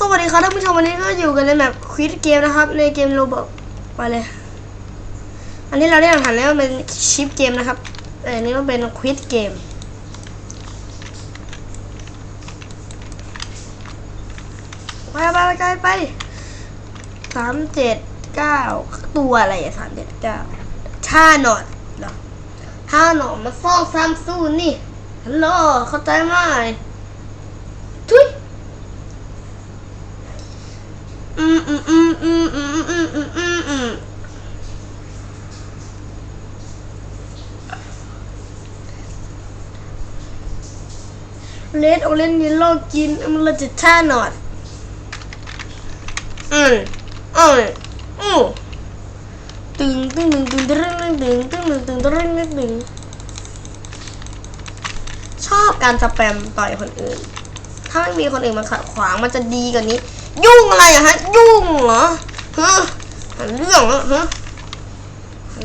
สวัสดีครับท่านผู้ชมวันนี้ก็อยู่กันในแบบควิดเกมนะครับ ในเกมโรบอทไปเลย อันนี้เราได้อ่านแล้วมันเป็นชิปเกมนะครับแต่อันนี้มันเป็นควิดเกมไปไปไปไปสามเจ็ดเก้าตัวอะไรอะสามเจ็ดเก้าท่าหนอดเหรอท่าหนอดมาซ่องซัมซูนนี่ฮัลโหลเข้าใจไหม เลดโอเลนยิโลกินมันเราจะท่าหนอดอืมอืมอืมตึงตึงตึงตึงตึงตึงตึงตึงตึงตึงตึงตึงตึงชอบการสแปมต่อยคนอื่น ถ้าไม่มีคนอื่นมาขัดขวางมันจะดีกว่านี้ ยุ่งอะไรอะฮะ ยุ่งเหรอฮะเรื่องเหรอฮะ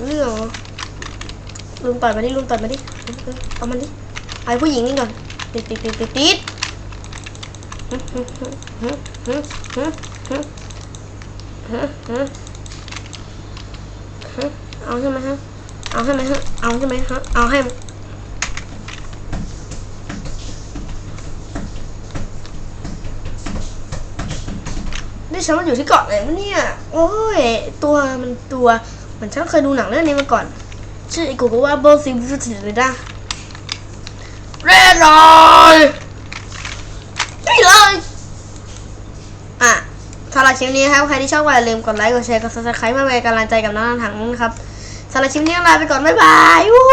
เรื่องลุมตัดมาดิลุมตัดมาดิเอามันดิไอผู้หญิงนี่ก่อนติดติดติดติดติดเอาใช่ไหมฮะ เอาใช่ไหมฮะ เอาใช่ไหมฮะ เอาให้ นี่ฉันมันอยู่ที่เกาะไหนวะเนี่ย โอ้ย ตัวมันตัวเหมือนฉันเคยดูหนังเรื่องนี้มาก่อน ชื่อไอ้กูก็ว่าโบอร์ซิมฟูติเลยนะเร่รอยนี่เลยอะสำหรับคลิปนี้ครับ ใครที่ชอบก็อย่าลืมกดไลค์ กดแชร์ กดซับสไครป์เพื่อเป็นกำลังใจกับน้องทั้งนะครับสำหรับคลิปนี้ลาไปก่อน บ๊ายบายวู้